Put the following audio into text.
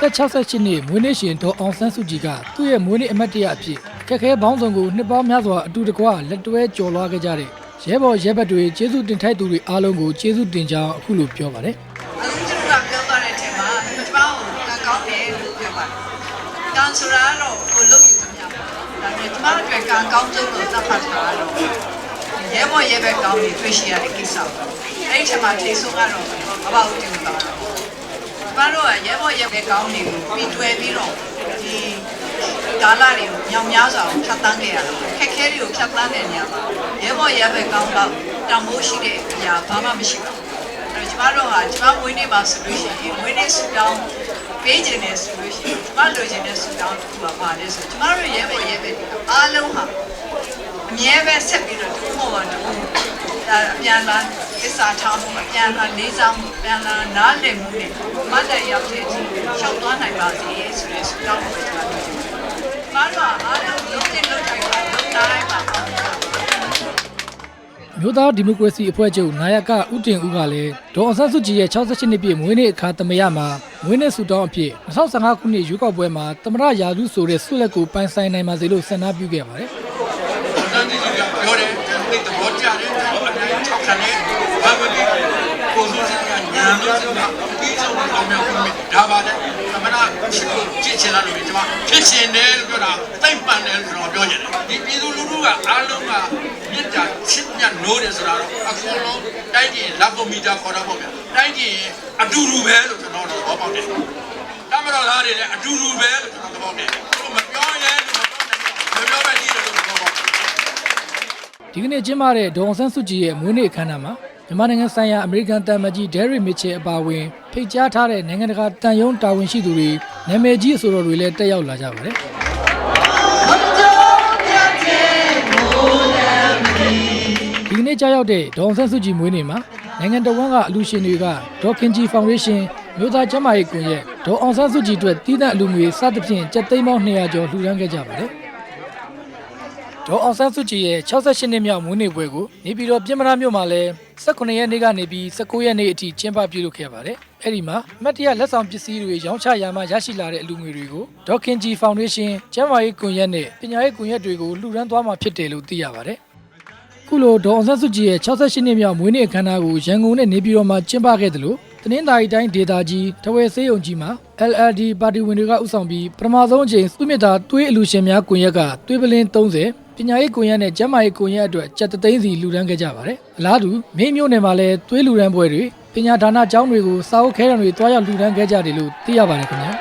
သက်68နှစ်မွေးနေ့ရှင်ဒေါ်အောင်ဆန်းစုကြည်ကသူ့ရဲ့မွေးနေ့အမတ်တရအဖြစ်ခက်ခဲပေါင်းစုံကိုနှစ်ပေါင်းများစွာအတူတကွလက်တွဲကြော်လွှားခဲ့ကြတဲ့ရဲဘော်ရဲဘက်တွေကျေးဇူးတင်ထိုက်သူတွေအားလုံးကိုကျေးဇူးတင်ကြောင်းအခုလိုပြောပါတယ် ကံဆိုတာကတော့ကိုလုံးယူသမျှပါ။ဒါပေမဲ့ကျွန်မတို့ကံကောင်းဆုံးလို့သတ်မှတ်တာကတော့ရဲဘော်ရဲဘက်ကောင်းတွေတွေ့ရှိရတဲ့ကိစ္စပါ။အဲ့ဒီချိန်မှာထိတ်ဆုံးကတော့မဘာဦးတင်ပါတော့။ကျွန်မတို့ကရဲဘော်ရဲဘက်ကောင်းတွေကိုပြီးတွဲပြီးတော့ဒီကာလာတွေကိုညောင်များစွာဖြတ်တန်းခဲ့ရတာခက်ခဲတွေကိုဖြတ်တန်းတဲ့နေရာမှာရဲဘော်ရဲဘက်ကောင်းတော့တောင်မိုးရှိတဲ့အရာဘာမှမရှိပါဘူးအဲ့တော့ကျမတို့ဟာကျမမွေးနေ့မှာဆိုလို့ရှိရင်မွေးနေ့ဆူတောင်း ပေးခြင်းနဲ့ဆိုလို့ရှိရင်ကျမလိုချင်တဲ့ဆူတောင်းတစ်ခုပါပါလဲဆိုကျမတို့ရဲပဲရဲပဲဒီအားလုံးဟာအမြဲပဲဆက်ပြီးတော့ဒီမောတော့ဒါအပြန်လာကိစ္စထားမှုအပြန်လာလေးစားမှုပြန်လာနားလည်မှုနဲ့မတ်တက်ရောက်တဲ့အချိန်ရှောက်သွားနိုင်ပါစေဆိုတဲ့ဆူတောင်းကိုကျမတို့ကျမတို့ မြို့သားဒီမိုကရေစီအဖွဲ့ချုပ်နာယကဦးတင်ဦးကလည်းဒေါ်အောင်ဆန်းစုကြည်ရဲ့68နှစ်ပြည့်မွေးနေ့အခါသမယမှာမွေးနေ့ဆုတောင်းအဖြစ်2015ခုနှစ်ရွေးကောက်ပွဲမှာသမရယာစုဆိုတဲ့ဆုလက်ကိုပိုင်ဆိုင်နိုင်ပါစေလို့ဆန္ဒပြုခဲ့ပါတယ် တန်ကြီးကြီးကပြောတယ်ကျွန်တော်သဘောကျတယ်ကျွန်တော်အများကြီးထောက်ခံတယ်ဘာပဲဒီကိုစိုးစံကညာလို့ဆိုတာဒီဆုံးအောင် မြောက်ပြီးဒါပါလေသမဏရှိကိုကြည့်ချင်လာလို့ကျွန်မဖြစ်ရှင်တယ်လို့ပြောတာတိတ်ပန်တယ်လို့ကျွန်တော်ပြောချင်တယ်ဒီပြည်သူလူထုကအားလုံးကမြစ်တာချစ်မြတ်နိုးတယ်ဆိုတာတော့အကုန်လုံးတိုင်းပြည်လက်ဗမီတာခေါ်တော့ပေါ့ဗျာတိုင်းပြည်အတူတူပဲလို့ကျွန်တော်တို့သဘောပေါက်တယ်တမတော်သားတွေလည်းအတူတူပဲလို့ကျွန်တော်သဘောပေါက်တယ်သူမပြောရဲလို့မပြောနိုင်ဘူးမပြောပဲကြည့်တယ်လို့သဘောပေါက်တယ်ဒီကနေ့ကျင်းပတဲ့ဒေါ်အောင်ဆန်းစုကြည်ရဲ့မွေးနေ့အခမ်းအနားမှာ မြန်မာနိုင်ငံဆိုင်ရာအမေရိကန်တန်မကြီးဒဲရီမစ်ချယ်အပါအဝင်ဖိတ်ကြားထားတဲ့နိုင်ငံတကာတန်ယုံတာဝန်ရှိသူတွေနာမည်ကြီးအဆိုတော်တွေလည်းတက်ရောက်လာကြပါတယ်ဒီကနေ့ကြားရောက်တဲ့ဒေါ်အောင်ဆန်းစုကြည်မွေးနေ့မှာနိုင်ငံတော်ဝန်ကအလူရှင်တွေကဒေါ်ခင်ကြီးဖောင်ဒေးရှင်းမြို့သားကျန်းမာရေးကွန်ရက်ဒေါ်အောင်ဆန်းစုကြည်အတွက်တည်တဲ့အလူငွေစသဖြင့်ကျပ်သိန်းပေါင်း200ကျော်လှူဒါန်းခဲ့ကြပါတယ် ဒေါ်အောင်ဆန်းစုကြည်ရဲ့68နှစ်မြောက်မွေးနေ့ပွဲကိုနေပြည်တော်ပြင်မနာမြို့မှာလည်း18ရက်နေ့ကနေပြီး19ရက်နေ့အထိကျင်းပပြုလုပ်ခဲ့ပါတယ်။အဲ့ဒီမှာအမတ်တရလက်ဆောင်ပစ္စည်းတွေရောင်းချရာမှာရရှိလာတဲ့အလူငွေတွေကိုဒေါ်ခင်ဂျီဖောင်ဒေးရှင်းကျန်းမာရေးကွန်ရက်နဲ့ပညာရေးကွန်ရက်တွေကိုလှူဒန်းသွားမှာဖြစ်တယ်လို့သိရပါတယ်။ခုလိုဒေါ်အောင်ဆန်းစုကြည်ရဲ့68နှစ်မြောက်မွေးနေ့အခမ်းအနားကိုရန်ကုန်နဲ့နေပြည်တော်မှာကျင်းပခဲ့တယ်လို့တနင်္သာရီတိုင်းဒေသကြီးထဝယ်စေးုံကြီးမှာ LLD ပါတီဝင်တွေကဥဆောင်ပြီးပထမဆုံးအကြိမ်စုမြတ်တာသွေးအလူရှင်များကွန်ရက်ကသွေးပလင်း30 ပညာရေးကွန်ရက်နဲ့ကျန်းမာရေးကွန်ရက်အတွက်စက်တသိန်းစီလှူဒန်းခဲ့ကြပါတယ်။အလားတူမင်းမျိုးနယ်မှာလည်းသွေးလှူဒန်းပွဲတွေပညာဒါနကျောင်းတွေကိုစာအုပ်ခဲတံတွေတွားရောက်လှူဒန်းခဲ့ကြတယ်လို့သိရပါတယ်ခင်ဗျာ